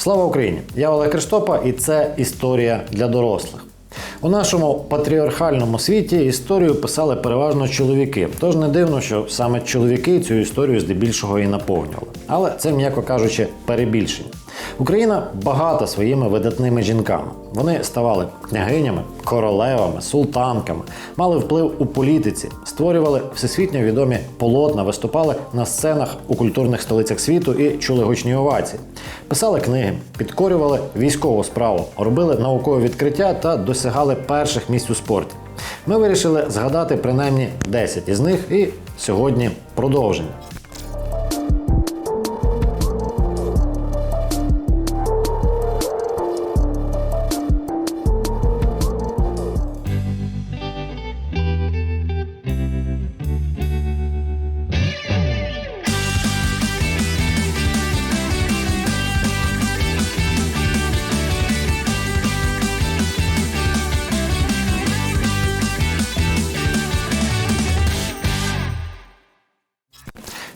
Слава Україні! Я Олег Криштопа, і це історія для дорослих. У нашому патріархальному світі історію писали переважно чоловіки. Тож не дивно, що саме чоловіки цю історію здебільшого і наповнювали. Але це, м'яко кажучи, перебільшення. Україна багата своїми видатними жінками. Вони ставали княгинями, королевами, султанками, мали вплив у політиці, створювали всесвітньо відомі полотна, виступали на сценах у культурних столицях світу і чули гучні овації. Писали книги, підкорювали військову справу, робили наукові відкриття та досягали перших місць у спорті. Ми вирішили згадати принаймні 10 із них і сьогодні продовження.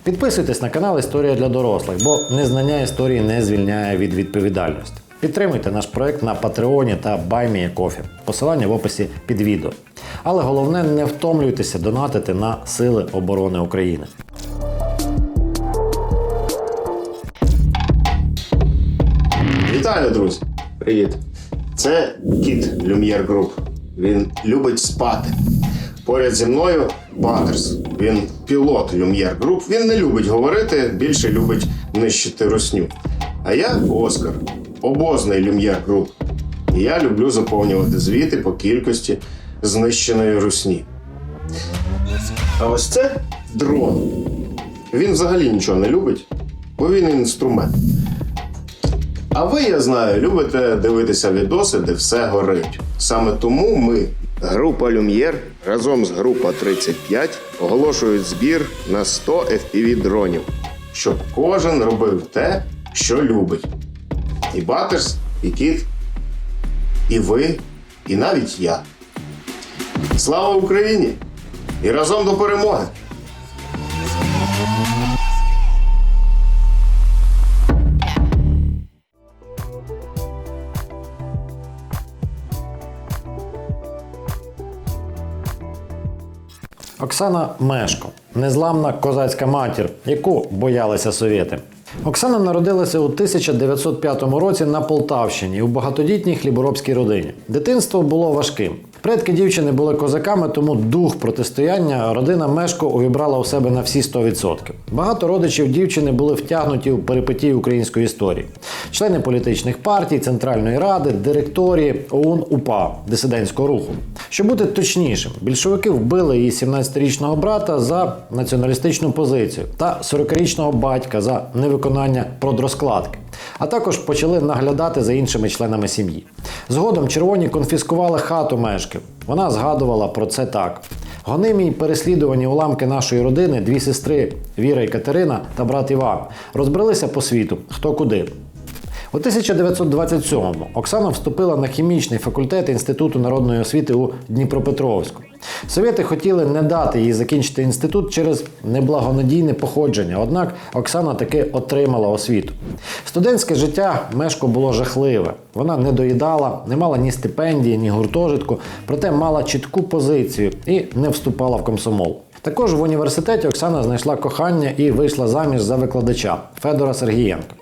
Підписуйтесь на канал Історія для дорослих, бо незнання історії не звільняє від відповідальності. Підтримуйте наш проект на Патреоні та BuyMeACoffee. Посилання в описі під відео. Але головне не втомлюйтеся донатити на Сили оборони України. Вітаю, друзі! Привіт! Це кіт Люм'єр Груп. Він любить спати. Поряд зі мною Батерс. Він пілот Люм'єр Груп. Він не любить говорити, більше любить нищити русню. А я Оскар, обозний Люм'єр Груп. І я люблю заповнювати звіти по кількості знищеної русні. А ось це дрон. Він взагалі нічого не любить, бо він інструмент. А ви, я знаю, любите дивитися відоси, де все горить. Саме тому ми, група Люм'єр, разом з група 35 оголошують збір на 100 FPV дронів, щоб кожен робив те, що любить. І Батерс, і Кіт, і ви, і навіть я. Слава Україні! І разом до перемоги! Оксана Мешко, незламна козацька матір, яку боялися совєти. Оксана народилася у 1905 році на Полтавщині у багатодітній хліборобській родині. Дитинство було важким. Предки дівчини були козаками, тому дух протистояння родина Мешко увібрала у себе на всі 100%. Багато родичів дівчини були втягнуті у перипетії української історії. Члени політичних партій, Центральної ради, директорії ОУН УПА дисидентського руху. Щоб бути точнішим, більшовики вбили її 17-річного брата за націоналістичну позицію та 40-річного батька за невиконання продрозкладки. А також почали наглядати за іншими членами сім'ї. Згодом червоні конфіскували хату мешків. Вона згадувала про це так: гонимі й переслідувані уламки нашої родини, дві сестри Віра і Катерина та брат Іван, розбралися по світу хто куди. У 1927-му Оксана вступила на хімічний факультет Інституту народної освіти у Дніпропетровську. Совєти хотіли не дати їй закінчити інститут через неблагонадійне походження, однак Оксана таки отримала освіту. Студентське життя Мешко було жахливе. Вона не доїдала, не мала ні стипендії, ні гуртожитку, проте мала чітку позицію і не вступала в комсомол. Також в університеті Оксана знайшла кохання і вийшла заміж за викладача Федора Сергієнка.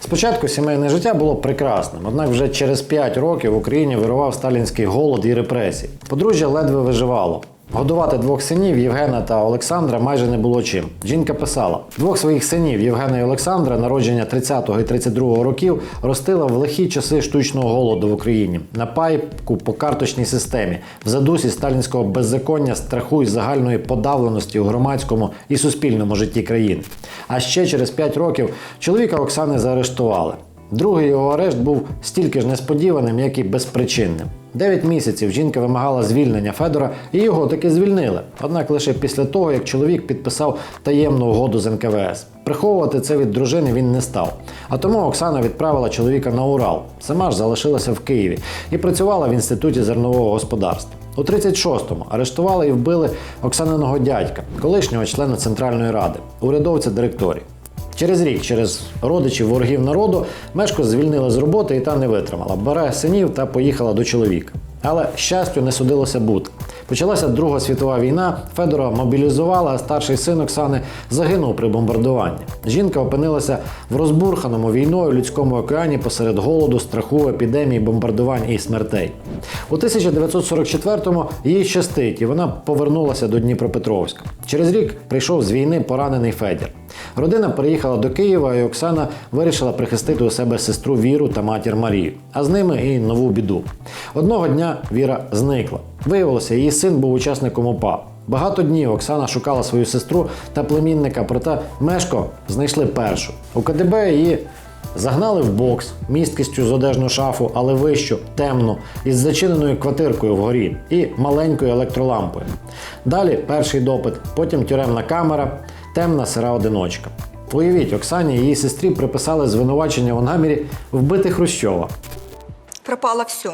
Спочатку сімейне життя було прекрасним, однак вже через 5 років в Україні вирував сталінський голод і репресії. Подружжя ледве виживало. Годувати двох синів Євгена та Олександра майже не було чим. Жінка писала: двох своїх синів Євгена і Олександра, народження 30-го і 32-го років, ростила в лихі часи штучного голоду в Україні на пайку по карточній системі, в задусі сталінського беззаконня, страху і загальної подавленості у громадському і суспільному житті країни. А ще через 5 років чоловіка Оксани заарештували. Другий його арешт був стільки ж несподіваним, як і безпричинним. Дев'ять місяців жінка вимагала звільнення Федора, і його таки звільнили. Однак лише після того, як чоловік підписав таємну угоду з НКВС. Приховувати це від дружини він не став. А тому Оксана відправила чоловіка на Урал. Сама ж залишилася в Києві і працювала в інституті зернового господарства. У 36-му арештували і вбили Оксаниного дядька, колишнього члена Центральної ради, урядовця директорії. Через рік, через родичів ворогів народу, Мешко звільнили з роботи і та не витримала. Бере синів та поїхала до чоловіка. Але щастю не судилося бути. Почалася Друга світова війна. Федора мобілізувала, а старший син Оксани загинув при бомбардуванні. Жінка опинилася в розбурханому війною людському океані посеред голоду, страху, епідемії, бомбардувань і смертей. У 1944-му їй щастить, і вона повернулася до Дніпропетровська. Через рік прийшов з війни поранений Федір. Родина переїхала до Києва, і Оксана вирішила прихистити у себе сестру Віру та матір Марію, а з ними і нову біду. Одного дня Віра зникла. Виявилося, її син був учасником УПА. Багато днів Оксана шукала свою сестру та племінника, проте Мешко знайшли першу. У КДБ її Загнали в бокс місткістю з одежну шафу, але вищу, темну, із зачиненою квартиркою вгорі і маленькою електролампою. Далі перший допит, потім тюремна камера, темна сира одиночка. Уявіть, Оксані і її сестрі приписали звинувачення у намірі вбити Хрущова. Пропало все.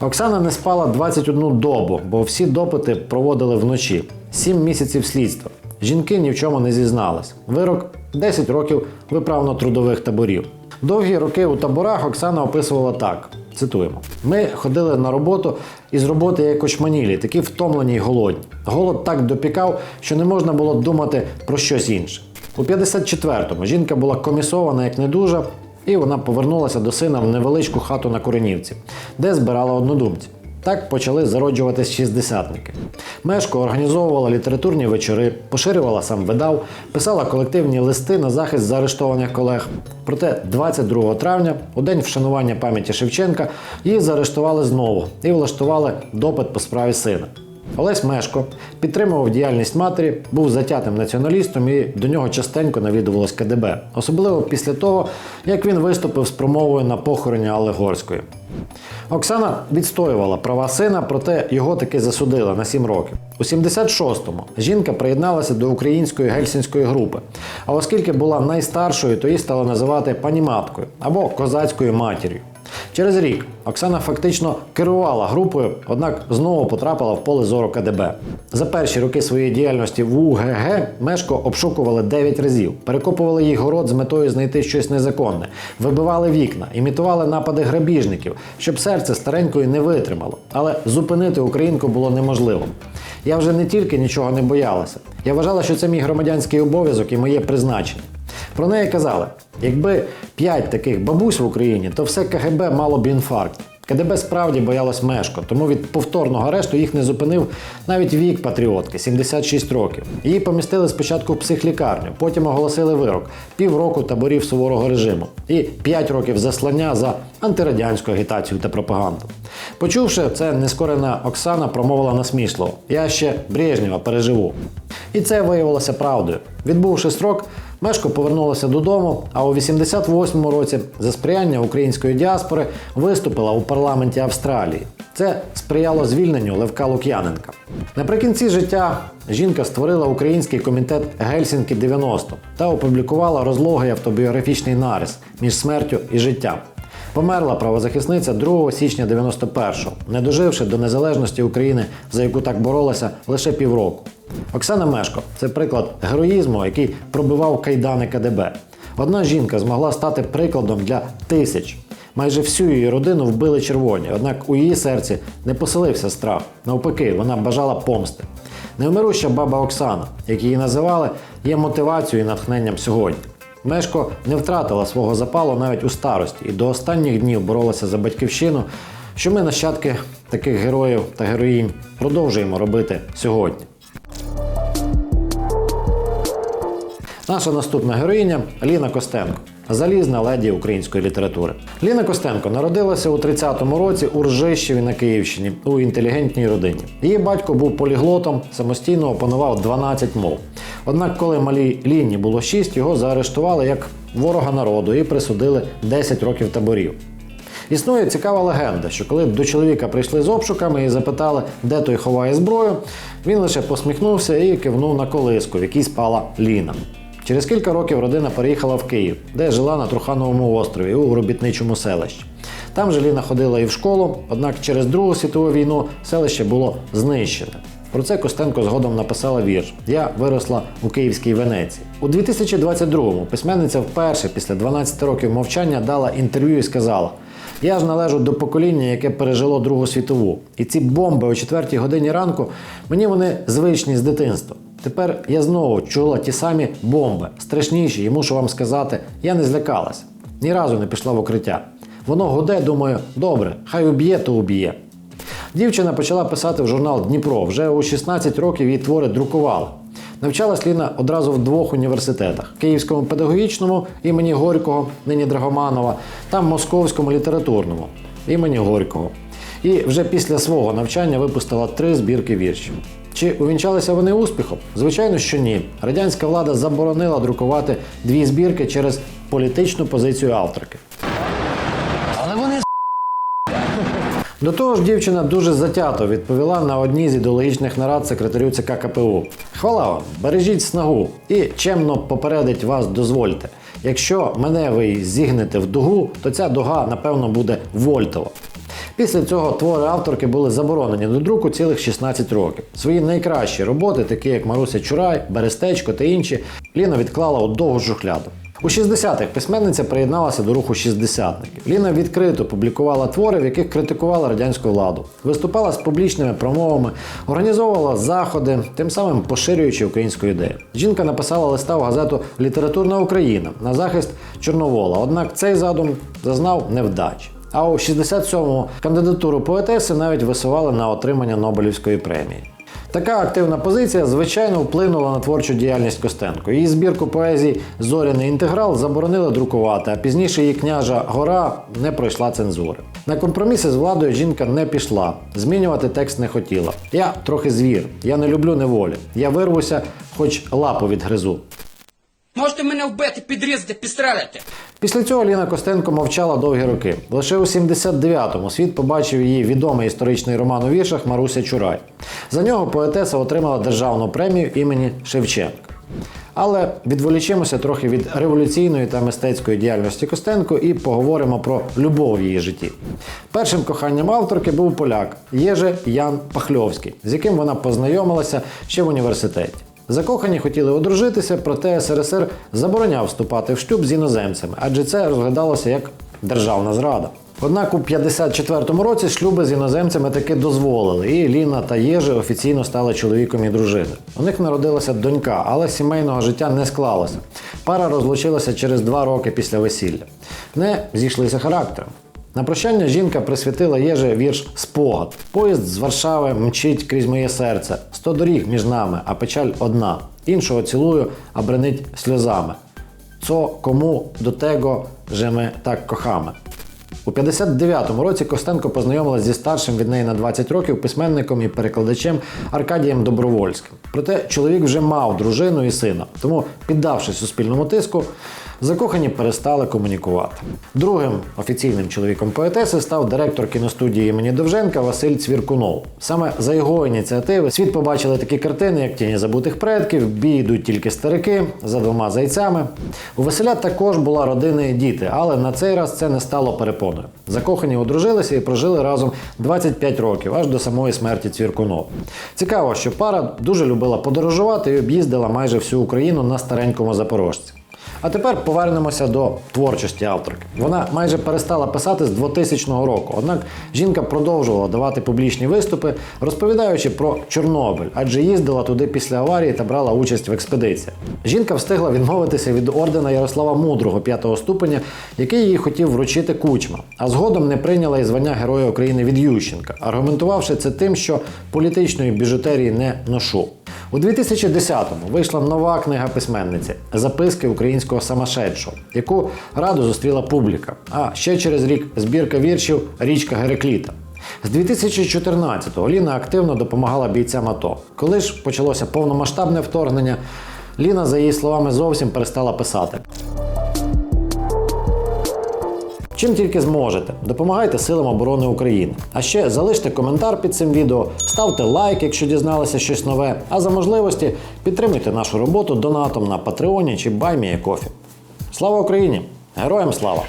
Оксана не спала 21 добу, бо всі допити проводили вночі. Сім місяців слідства. Жінки ні в чому не зізнались. Вирок 10 років виправно-трудових таборів. Довгі роки у таборах Оксана описувала так: цитуємо: ми ходили на роботу і з роботи як очманілі, такі втомлені й голодні. Голод так допікав, що не можна було думати про щось інше. У 54-му жінка була комісована як недужа, і вона повернулася до сина в невеличку хату на Коренівці, де збирала однодумців. Так почали зароджуватись шістдесятники. Мешко організовувала літературні вечори, поширювала сам видав, писала колективні листи на захист заарештованих колег. Проте 22 травня, у день вшанування пам'яті Шевченка, її заарештували знову і влаштували допит по справі сина. Олесь Мешко підтримував діяльність матері, був затятим націоналістом і до нього частенько навідувалось КДБ, особливо після того, як він виступив з промовою на похороні Алли Горської. Оксана відстоювала права сина, проте його таки засудили на 7 років. У 76-му жінка приєдналася до української гельсінської групи. А оскільки була найстаршою, то її стали називати паніматкою або козацькою матір'ю. Через рік Оксана фактично керувала групою, однак знову потрапила в поле зору КДБ. За перші роки своєї діяльності в УГГ Мешко обшукували 9 разів, перекопували їх город з метою знайти щось незаконне, вибивали вікна, імітували напади грабіжників, щоб серце старенької не витримало. Але зупинити українку було неможливо. Я вже не тільки нічого не боялася, я вважала, що це мій громадянський обов'язок і моє призначення. Про неї казали: якби п'ять таких бабусь в Україні, то все КГБ мало б інфаркт. КДБ справді боялось Мешко, тому від повторного арешту їх не зупинив навіть вік патріотки 76 років. Її помістили спочатку в психлікарню, потім оголосили вирок півроку таборів суворого режиму і 5 років заслання за антирадянську агітацію та пропаганду. Почувши це, нескорена Оксана промовила насмішливо: Я ще Брежнєва переживу. І це виявилося правдою. Відбувши строк, Мешко повернулася додому, а у 88-му році за сприяння української діаспори виступила у парламенті Австралії. Це сприяло звільненню Левка Лук'яненка. Наприкінці життя жінка створила український комітет Гельсінки 90 та опублікувала розлогий автобіографічний нарис між смертю і життям. Померла правозахисниця 2 січня 91-го, не доживши до незалежності України, за яку так боролася лише півроку. Оксана Мешко це приклад героїзму, який пробивав кайдани КДБ. Одна жінка змогла стати прикладом для тисяч. Майже всю її родину вбили червоні, однак у її серці не поселився страх. Навпаки, вона бажала помсти. Невмируща баба Оксана, як її називали, є мотивацією і натхненням сьогодні. Мешко не втратила свого запалу навіть у старості і до останніх днів боролася за батьківщину, що ми, нащадки таких героїв та героїнь, продовжуємо робити сьогодні. Наша наступна героїня Ліна Костенко. Залізна леді української літератури. Ліна Костенко народилася у 30-му році у Ржищеві на Київщині у інтелігентній родині. Її батько був поліглотом, самостійно опанував 12 мов. Однак, коли малій Ліні було 6, його заарештували як ворога народу і присудили 10 років таборів. Існує цікава легенда, що коли до чоловіка прийшли з обшуками і запитали, де той ховає зброю, він лише посміхнувся і кивнув на колиску, в якій спала Ліна. Через кілька років родина переїхала в Київ, де жила на Трухановому острові у робітничому селищі. Там же Ліна ходила і в школу, однак через Другу світову війну селище було знищене. Про це Костенко згодом написала вірш Я виросла у Київській Венеції. У 2022-му письменниця вперше після 12 років мовчання дала інтерв'ю і сказала: Я ж належу до покоління, яке пережило Другу світову. І ці бомби о 4 годині ранку мені вони звичні з дитинства. Тепер я знову чула ті самі бомби, страшніші, і мушу вам сказати, я не злякалася. Ні разу не пішла в укриття. Воно гуде, думаю, добре, хай уб'є, то уб'є. Дівчина почала писати в журнал Дніпро. Вже у 16 років її твори друкували. Навчалась Ліна одразу в двох університетах: Київському педагогічному імені Горького, нині Драгоманова, та Московському літературному імені Горького. І вже після свого навчання випустила три збірки віршів. Чи увінчалися вони успіхом? Звичайно, що ні. Радянська влада заборонила друкувати дві збірки через політичну позицію авторки. Але вони До того ж, дівчина дуже затято відповіла на одній з ідеологічних нарад секретарю ЦК КПУ. Хвала вам, бережіть снагу і чемно попередить вас дозвольте. Якщо мене ви зігнете в дугу, то ця дуга, напевно, буде вольтова. Після цього твори авторки були заборонені до друку цілих 16 років. Свої найкращі роботи, такі як Маруся Чурай, Берестечко та інші, Ліна відклала у довгу шухляду. У 60-х письменниця приєдналася до руху шістдесятників. Ліна відкрито публікувала твори, в яких критикувала радянську владу, виступала з публічними промовами, організовувала заходи, тим самим поширюючи українську ідею. Жінка написала листа в газету Літературна Україна на захист Чорновола. Однак цей задум зазнав невдачі. А у 67-му кандидатуру поетеси навіть висували на отримання Нобелівської премії. Така активна позиція, звичайно, вплинула на творчу діяльність Костенко. Її збірку поезії Зоряний інтеграл заборонили друкувати, а пізніше її княжа гора не пройшла цензури. На компроміси з владою жінка не пішла, змінювати текст не хотіла. Я трохи звір, я не люблю неволі. Я вирвуся, хоч лапу відгризу. Можете мене вбити, підрізати, підстрелити. Після цього Ліна Костенко мовчала довгі роки. Лише у 79-му світ побачив її відомий історичний роман у віршах Маруся Чурай. За нього поетеса отримала державну премію імені Шевченка. Але відволічимося трохи від революційної та мистецької діяльності Костенко і поговоримо про любов в її житті. Першим коханням авторки був поляк Єже Ян Пахльовський, з яким вона познайомилася ще в університеті. Закохані хотіли одружитися, проте СРСР забороняв вступати в шлюб з іноземцями, адже це розглядалося як державна зрада. Однак у 54-му році шлюби з іноземцями таки дозволили, і Ліна та Єжи офіційно стали чоловіком і дружиною. У них народилася донька, але сімейного життя не склалося. Пара розлучилася через два роки після весілля. Не зійшлися характером. На прощання жінка присвятила Єже вірш Спогад. Поїзд з Варшави мчить крізь моє серце. Сто доріг між нами, а печаль одна. Іншого цілую, а бренить сльозами. Цо кому до того, же ми так кохами. У 59-му році Костенко познайомилася зі старшим від неї на 20 років письменником і перекладачем Аркадієм Добровольським. Проте чоловік вже мав дружину і сина, тому, піддавшись суспільному тиску, закохані перестали комунікувати. Другим офіційним чоловіком поетеси став директор кіностудії імені Довженка Василь Цвіркунов. Саме за його ініціативи світ побачили такі картини, як Тіні забутих предків, бій йдуть тільки старики за двома зайцями. У Василя також була родина і діти, але на цей раз це не стало перепоною. Закохані одружилися і прожили разом 25 років, аж до самої смерті Цвіркунова. Цікаво, що пара дуже любила подорожувати і об'їздила майже всю Україну на старенькому запорожці. А тепер повернемося до творчості авторки. Вона майже перестала писати з 2000 року. Однак жінка продовжувала давати публічні виступи, розповідаючи про Чорнобиль, адже їздила туди після аварії та брала участь в експедиціях. Жінка встигла відмовитися від ордена Ярослава Мудрого п'ятого ступеня, який їй хотів вручити кучма, а згодом не прийняла і звання Героя України від Ющенка, аргументувавши це тим, що політичної біжутерії не ношу. У 2010-му вийшла нова книга письменниці Записки українського самошедшого, яку радо зустріла публіка. А ще через рік збірка віршів Річка Герекліта. З 2014-го Ліна активно допомагала бійцям АТО. Коли ж почалося повномасштабне вторгнення, Ліна, за її словами, зовсім перестала писати. Чим тільки зможете, допомагайте силам оборони України. А ще залиште коментар під цим відео, ставте лайк, якщо дізналися щось нове. А за можливості підтримуйте нашу роботу донатом на Патреоні чи Баймія Кофі. Слава Україні! Героям слава!